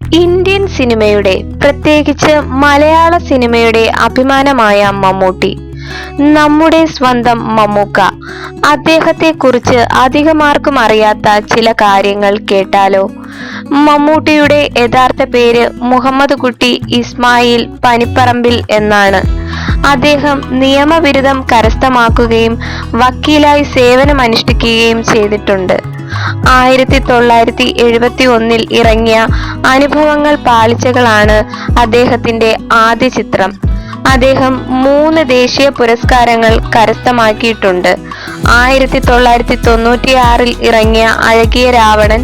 Indian സിനിമയുടെ പ്രത്യേകിച്ച് മലയാള സിനിമയുടെ അഭിമാനമായ മമ്മൂട്ടി. നമ്മുടെ സ്വന്തം മമ്മൂക്ക. അദ്ദേഹത്തെ കുറിച്ച് അധികമാർക്കും അറിയാത്ത ചില കാര്യങ്ങൾ കേട്ടാലോ? മമ്മൂട്ടിയുടെ യഥാർത്ഥ പേര് മുഹമ്മദ് കുട്ടി ഇസ്മായിൽ പനിപ്പറമ്പിൽ എന്നാണ്. അദ്ദേഹം നിയമവിരുദ്ധം കരസ്ഥമാക്കുകയും വക്കീലായി സേവനമനുഷ്ഠിക്കുകയും ചെയ്തിട്ടുണ്ട്. ആയിരത്തി തൊള്ളായിരത്തി എഴുപത്തി ഒന്നിൽ ഇറങ്ങിയ അനുഭവങ്ങൾ പാളിച്ചകളാണ് അദ്ദേഹത്തിന്റെ ആദ്യ ചിത്രം. അദ്ദേഹം മൂന്ന് ദേശീയ പുരസ്കാരങ്ങൾ കരസ്ഥമാക്കിയിട്ടുണ്ട്. ആയിരത്തി തൊള്ളായിരത്തി തൊണ്ണൂറ്റി ആറിൽ ഇറങ്ങിയ അഴകിയ രാവണൻ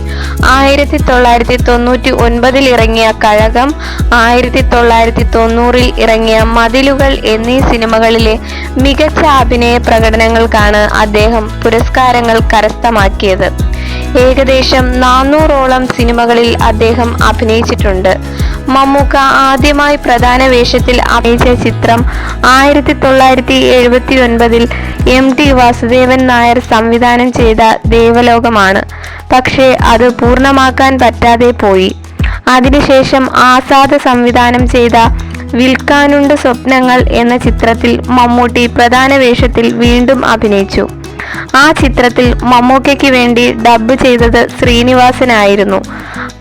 ആയിരത്തി തൊള്ളായിരത്തി തൊണ്ണൂറ്റി ഒൻപതിൽ ഇറങ്ങിയ കഴകം ആയിരത്തി തൊള്ളായിരത്തി തൊണ്ണൂറിൽ ഇറങ്ങിയ മതിലുകൾ എന്നീ സിനിമകളിലെ മികച്ച അഭിനയ പ്രകടനങ്ങൾക്കാണ് അദ്ദേഹം പുരസ്കാരങ്ങൾ കരസ്ഥമാക്കിയത്. ഏകദേശം നാനൂറോളം സിനിമകളിൽ അദ്ദേഹം അഭിനയിച്ചിട്ടുണ്ട്. മമ്മൂക്ക ആദ്യമായി പ്രധാന വേഷത്തിൽ അഭിനയിച്ച ചിത്രം ആയിരത്തി തൊള്ളായിരത്തി എഴുപത്തി ഒൻപതിൽ എം ടി വാസുദേവൻ നായർ സംവിധാനം ചെയ്ത ദേവലോകമാണ്. പക്ഷേ അത് പൂർണമാക്കാൻ പറ്റാതെ പോയി. അതിനുശേഷം ആസാദ് സംവിധാനം ചെയ്ത വിൽക്കാനുണ്ട് സ്വപ്നങ്ങൾ എന്ന ചിത്രത്തിൽ മമ്മൂട്ടി പ്രധാന വേഷത്തിൽ വീണ്ടും അഭിനയിച്ചു. ആ ചിത്രത്തിൽ മമ്മൂക്കയ്ക്ക് വേണ്ടി ഡബ് ചെയ്തത് ശ്രീനിവാസനായിരുന്നു.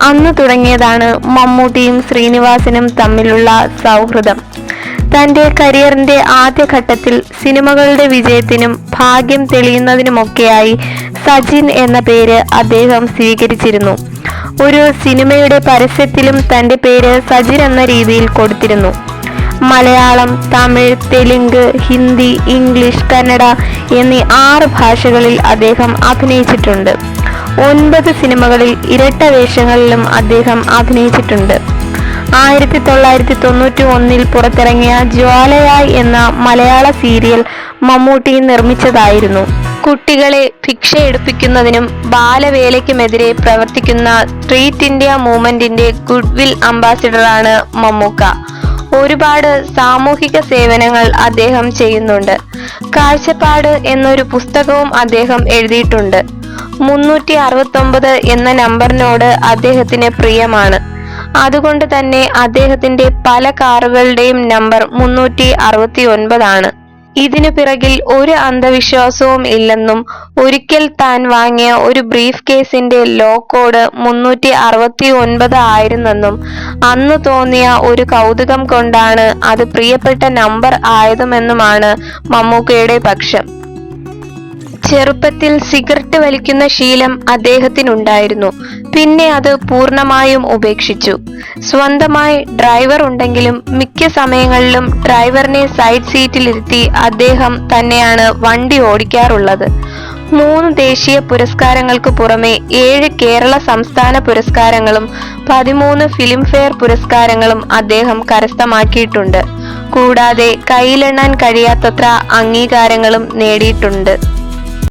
അന്ന് തുടങ്ങിയതാണ് മമ്മൂട്ടിയും ശ്രീനിവാസനും തമ്മിലുള്ള സൗഹൃദം. തന്റെ കരിയറിന്റെ ആദ്യഘട്ടത്തിൽ സിനിമകളുടെ വിജയത്തിനും ഭാഗ്യം തെളിയുന്നതിനുമൊക്കെയായി സജിൻ എന്ന പേര് അദ്ദേഹം സ്വീകരിച്ചിരുന്നു. ഒരു സിനിമയുടെ പരസ്യത്തിലും തന്റെ പേര് സജിൻ എന്ന രീതിയിൽ കൊടുത്തിരുന്നു. മലയാളം തമിഴ് തെലുങ്ക് ഹിന്ദി ഇംഗ്ലീഷ് കന്നഡ എന്നീ ആറ് ഭാഷകളിൽ അദ്ദേഹം അഭിനയിച്ചിട്ടുണ്ട്. ഒൻപത് സിനിമകളിൽ ഇരട്ട വേഷങ്ങളിലും അദ്ദേഹം അഭിനയിച്ചിട്ടുണ്ട്. ആയിരത്തി തൊള്ളായിരത്തി തൊണ്ണൂറ്റി ഒന്നിൽ പുറത്തിറങ്ങിയ ജ്വാലയായ് എന്ന മലയാള സീരിയൽ മമ്മൂട്ടി നിർമ്മിച്ചതായിരുന്നു. കുട്ടികളെ ഭിക്ഷ എടുപ്പിക്കുന്നതിനും ബാലവേലയ്ക്കുമെതിരെ പ്രവർത്തിക്കുന്ന സ്ട്രീറ്റ് ഇന്ത്യ മൂവ്മെന്റിന്റെ ഗുഡ്വിൽ അംബാസിഡറാണ് മമ്മൂക്ക. ഒരുപാട് സാമൂഹിക സേവനങ്ങൾ അദ്ദേഹം ചെയ്യുന്നുണ്ട്. കാഴ്ചപ്പാട് എന്നൊരു പുസ്തകവും അദ്ദേഹം എഴുതിയിട്ടുണ്ട്. മുന്നൂറ്റി അറുപത്തൊമ്പത് എന്ന നമ്പറിനോട് അദ്ദേഹത്തിന് പ്രിയമാണ്. അതുകൊണ്ട് തന്നെ അദ്ദേഹത്തിന്റെ പല കാറുകളുടെയും നമ്പർ മുന്നൂറ്റി അറുപത്തി ഒൻപതാണ് ഇതിനു പിറകിൽ ഒരു അന്ധവിശ്വാസവും ഇല്ലെന്നും ഒരിക്കൽ താൻ വാങ്ങിയ ഒരു ബ്രീഫ് കേസിന്റെ ലോ കോഡ് മുന്നൂറ്റി അറുപത്തി ഒൻപത് ആയിരുന്നെന്നും അന്ന് തോന്നിയ ഒരു കൗതുകം കൊണ്ടാണ് അത് പ്രിയപ്പെട്ട നമ്പർ ആയതുമെന്നുമാണ് മമ്മൂക്കയുടെ പക്ഷം. ചെറുപ്പത്തിൽ സിഗരറ്റ് വലിക്കുന്ന ശീലം അദ്ദേഹത്തിനുണ്ടായിരുന്നു. പിന്നെ അത് പൂർണമായും ഉപേക്ഷിച്ചു. സ്വന്തമായി ഡ്രൈവർ ഉണ്ടെങ്കിലും മിക്ക സമയങ്ങളിലും ഡ്രൈവറിനെ സൈഡ് സീറ്റിലിരുത്തി അദ്ദേഹം തന്നെയാണ് വണ്ടി ഓടിക്കാറുള്ളത്. മൂന്ന് ദേശീയ പുരസ്കാരങ്ങൾക്ക് പുറമെ ഏഴ് കേരള സംസ്ഥാന പുരസ്കാരങ്ങളും പതിമൂന്ന് ഫിലിംഫെയർ പുരസ്കാരങ്ങളും അദ്ദേഹം കരസ്ഥമാക്കിയിട്ടുണ്ട്. കൂടാതെ കയ്യിലെണ്ണാൻ കഴിയാത്തത്ര അംഗീകാരങ്ങളും നേടിയിട്ടുണ്ട്.